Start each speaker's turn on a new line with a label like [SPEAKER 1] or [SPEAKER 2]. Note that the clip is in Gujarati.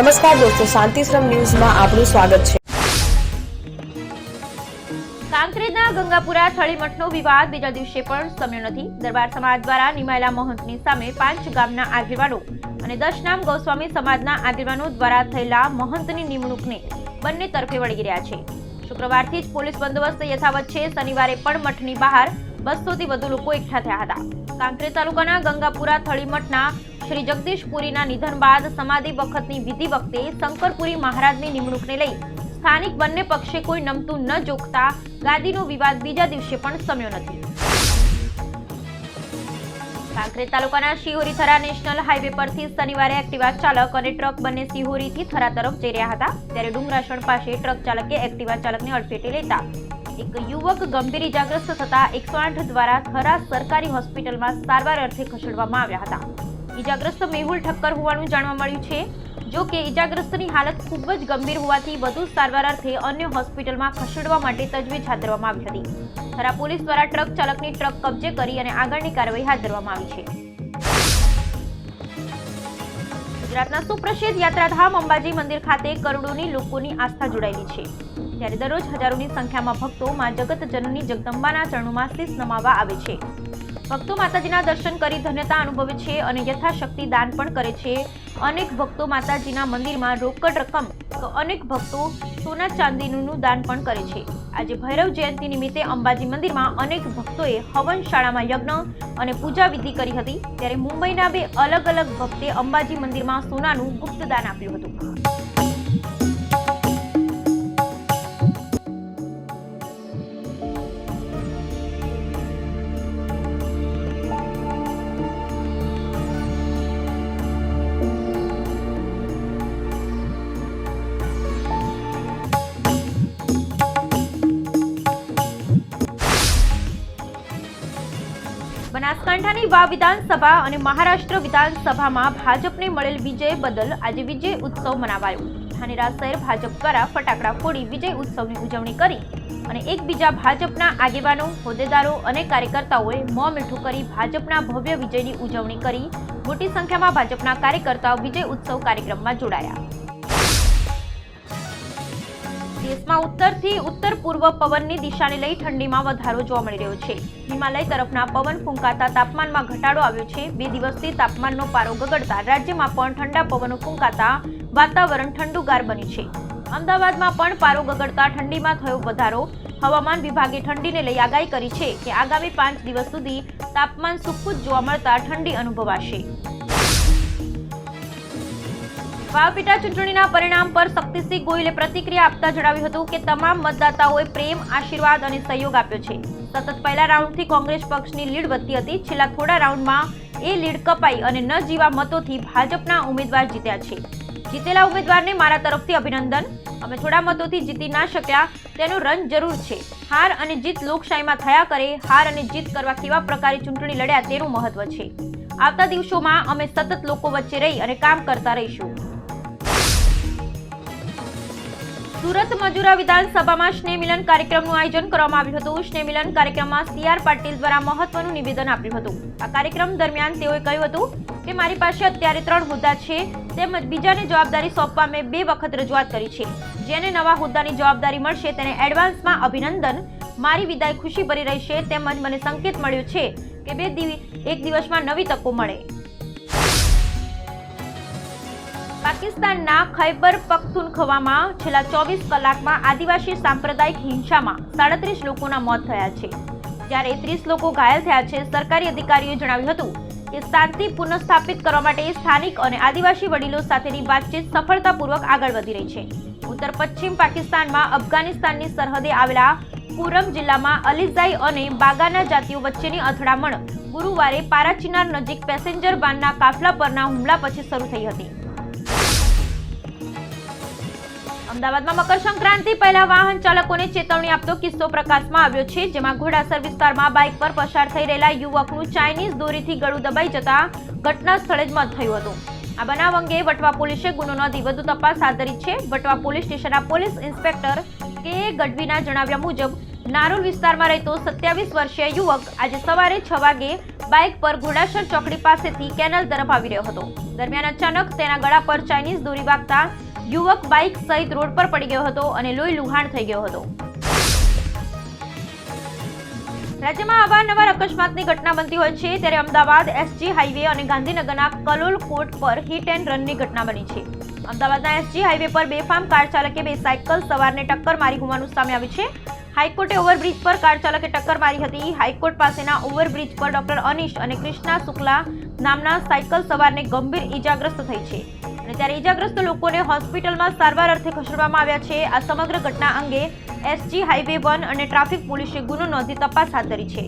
[SPEAKER 1] નમસ્કાર દોસ્તો, શાંતિશ્રમ ન્યૂઝમાં આપનું સ્વાગત છે.
[SPEAKER 2] કાંકરેજના ગંગાપુરા થળીમઠનો વિવાદ બીજા દિવસે પણ સમ્યો નથી. દરબાર સમાજ દ્વારા નિમાયેલા મહંતની સામે પાંચ ગામના આગેવાનો અને નામ ગૌસ્વામી સમાજના આગેવાનો દ્વારા થયેલા મહંતની નિમણૂકને બંને તરફે વળગી રહ્યા છે. શુક્રવારથી જ પોલીસ બંદોબસ્ત યથાવત છે. શનિવારે પણ મઠની બહાર બસોથી વધુ લોકો એકઠા થયા હતા. કાંકરેજ તાલુકાના ગંગાપુરા થળીમઠના શ્રી જગદીશ પુરીના નિધન બાદ સમાધિ વખતની વિધિ વખતે શંકરપુરી મહારાજની નિમણૂકને લઈ સ્થાનિક બંને પક્ષે કોઈ નમતું ન જોખતા ગાદીનો વિવાદ બીજા દિવસે પણ સમ્યો નથી. કાંકરેજ તાલુકાના શિહોરી થરા નેશનલ હાઈવે પરથી શનિવારે એક્ટિવા ચાલક અને ટ્રક બંને શિહોરીથી થરા તરફ જઈ રહ્યા હતા, ત્યારે ડુંગરાસણ પાસે ટ્રક ચાલકે એક્ટિવા ચાલકને અડફેટે લેતા એક યુવક ગંભીર ઇજાગ્રસ્ત થતા એકસો દ્વારા થરા સરકારી હોસ્પિટલમાં સારવાર અર્થે ખસેડવામાં આવ્યા હતા. ઇજાગ્રસ્ત મેહુલ ઠક્કર હોવાનું જાણવા મળ્યું છે. જો કે ઇજાગ્રસ્તની હાલત ખૂબ જ ગંભીર હોવાથી વધુ સારવાર અર્થે અન્ય હોસ્પિટલમાં ખસેડવા માટે તજવીજ હાથ ધરવામાં આવી હતી. ખરા પોલીસ દ્વારા ટ્રક ચાલકની ટ્રક કબજે કરી અને આગળની કાર્યવાહી હાથ ધરવામાં આવી છે. ગુજરાતના સુપ્રસિદ્ધ યાત્રાધામ અંબાજી મંદિર ખાતે કરોડોની લોકોની આસ્થા જોડાયેલી છે. ત્યારે દરરોજ હજારોની સંખ્યામાં ભક્તો માં જગત જગદંબાના ચરણોમાં શીશ નમાવા આવે છે. ભક્તો માતાજીના દર્શન કરી ધન્યતા અનુભવે છે અને યથાશક્તિ દાન પણ કરે છે. અનેક ભક્તો માતાજીના મંદિરમાં રોકડ રકમ અનેક ભક્તો સોના ચાંદીનું દાન પણ કરે છે. આજે ભૈરવ જયંતિ નિમિત્તે અંબાજી મંદિરમાં અનેક ભક્તોએ હવન શાળામાં યજ્ઞ અને પૂજા વિધિ કરી હતી. ત્યારે મુંબઈના બે અલગ અલગ ભક્તે અંબાજી મંદિરમાં સોનાનું ગુપ્ત દાન આપ્યું હતું. બનાસકાંઠાની વા વિધાનસભા અને મહારાષ્ટ્ર વિધાનસભામાં ભાજપને મળેલ વિજય બદલ આજે વિજય ઉત્સવ મનાવાયો. ધાનેરા શહેર ભાજપ દ્વારા ફટાકડા ફોડી વિજય ઉત્સવની ઉજવણી કરી અને એકબીજા ભાજપના આગેવાનો, હોદ્દેદારો અને કાર્યકર્તાઓએ મોં મીઠું કરી ભાજપના ભવ્ય વિજયની ઉજવણી કરી. મોટી સંખ્યામાં ભાજપના કાર્યકર્તાઓ વિજય ઉત્સવ કાર્યક્રમમાં જોડાયા. દેશમાં ઉત્તરથી ઉત્તર પૂર્વ પવનની દિશાને લઈ ઠંડીમાં વધારો જોવા મળી રહ્યો છે. હિમાલય તરફના પવન ફૂંકાતા તાપમાનમાં ઘટાડો આવ્યો છે. બે દિવસથી તાપમાનનો પારો ગગડતા રાજ્યમાં પણ ઠંડા પવનો ફૂંકાતા વાતાવરણ ઠંડુગાર બન્યું છે. અમદાવાદમાં પણ પારો ગગડતા ઠંડીમાં થયો વધારો. હવામાન વિભાગે ઠંડીને લઈ આગાહી કરી છે કે આગામી પાંચ દિવસ સુધી તાપમાન સૂકું જોવા મળતા ઠંડી અનુભવાશે. વાવ પેટા ચૂંટણીના પરિણામ પર શક્તિસિંહ ગોહિલે પ્રતિક્રિયા આપતા જણાવ્યું હતું કે તમામ મતદાતાઓએ પ્રેમ, આશીર્વાદ અને સહયોગ આપ્યો છે. સતત પહેલા રાઉન્ડથી કોંગ્રેસ પક્ષની લીડ વધતી હતી. છેલ્લા થોડા રાઉન્ડમાં એ લીડ કપાઈ અને ન જીવા મતોથી ભાજપના ઉમેદવાર જીત્યા છે. જીતેલા ઉમેદવારને મારા તરફથી અભિનંદન. અમે થોડા મતોથી જીતી ના શક્યા, તેનો રન જરૂર છે. હાર અને જીત લોકશાહીમાં થયા કરે, હાર અને જીત કરવા કેવા પ્રકારે ચૂંટણી લડ્યા તેનું મહત્વ છે. આવતા દિવસોમાં અમે સતત લોકો વચ્ચે રહી અને કામ કરતા રહીશું. સુરત મજુરા વિધાનસભામાં સ્નેહમિલન કાર્યક્રમનું આયોજન કરવામાં આવ્યું હતું. સ્નેહમિલન કાર્યક્રમમાં સી આર પાટીલ દ્વારા મહત્વનું નિવેદન આપ્યું હતું. આ કાર્યક્રમ દરમિયાન તેઓએ કહ્યું હતું કે, મારી પાસે અત્યારે ત્રણ હોદ્દા છે, તેમજ બીજાને જવાબદારી સોંપવા મેં બે વખત રજૂઆત કરી છે. જેને નવા હોદ્દાની જવાબદારી મળશે, તેને એડવાન્સમાં અભિનંદન, મારી વિદાય ખુશી ભરી રહેશે, તેમજ મને સંકેત મળ્યો છે કે બે એક દિવસમાં નવી તકો મળે. પાકિસ્તાનના ખૈબર પખ્તુનખવામાં છેલ્લા ચોવીસ કલાકમાં આદિવાસી સાંપ્રદાયિક હિંસામાં સાડત્રીસ લોકોના મોત થયા છે. જ્યારે ત્રીસ લોકો ઘાયલ થયા છે, સરકારી અધિકારીઓએ જણાવ્યું હતું કે શાંતિ પુનઃસ્થાપિત કરવા માટે સ્થાનિક અને આદિવાસી વડીલો સાથેની વાતચીત સફળતાપૂર્વક આગળ વધી રહી છે. ઉત્તર પશ્ચિમ પાકિસ્તાનમાં અફઘાનિસ્તાનની સરહદે આવેલા પુરમ જિલ્લામાં અલીઝાઈ અને બાગાના જાતિઓ વચ્ચેની અથડામણ ગુરુવારે પારાચીનાર નજીક પેસેન્જર વાનના કાફલા પરના હુમલા પછી શરૂ થઈ હતી. અમદાવાદમાં મકર સંક્રાંતિ પહેલા વાહન ચાલકોને ચેતવણી આપતો કિસ્સો પ્રકાશમાં આવ્યો છે, જેમાં ઘોડાસર વિસ્તારમાં બાઇક પર પસાર થઈ રહેલા યુવકનું ચાઇનીઝ દોરીથી ગળું દબાઈ જતા ઘટના સ્થળે જ મોત થયું હતું. આ બનાવ અંગે વટવા પોલીસે ગુનો નોંધી વધુ તપાસ હાથ ધરી છે. વટવા પોલીસ સ્ટેશનના પોલીસ ઇન્સ્પેક્ટર કે. ગઢવીના જણાવ્યા મુજબ, નારોલ વિસ્તારમાં રહેતો સત્યાવીસ વર્ષીય યુવક આજે સવારે છ વાગે બાઇક પર ઘોડાસર ચોકડી પાસેથી કેનલ તરફ આવી રહ્યો હતો. દરમિયાન અચાનક તેના ગળા પર ચાઇનીઝ દોરી વાગતા યુવક બાઇક સહિત રોડ પર પડી ગયો હતો અને લોહી લુહાણ થઈ ગયો હતો. રાજ્યમાં અવારનવાર અકસ્માતની ઘટના બનતી હોય છે, ત્યારે અમદાવાદ એસજી હાઈવે અને ગાંધીનગરના કલોલ કોર્ટ પર હિટ એન્ડ રનની ઘટના બની છે. અમદાવાદના એસજી હાઈવે પર બેફામ કાર ચાલકે બે સાયકલ સવારને ટક્કર મારી હોવાનું સામે આવ્યું છે. હાઈકોર્ટે ઓવરબ્રિજ પર કાર ચાલકે ટક્કર મારી હતી. હાઈકોર્ટ પાસેના ઓવરબ્રિજ પર ડોક્ટર અનિશ અને કૃષ્ણા શુક્લા નામના સાયકલ સવારને ગંભીર ઈજાગ્રસ્ત થઈ છે. અને ત્યારે ઈજાગ્રસ્ત લોકોને હોસ્પિટલમાં સારવાર અર્થે ખસેડવામાં આવ્યા છે. આ સમગ્ર ઘટના અંગે એસજી હાઈવે વન અને ટ્રાફિક પોલીસે ગુનો નોંધી તપાસ હાથ ધરી છે.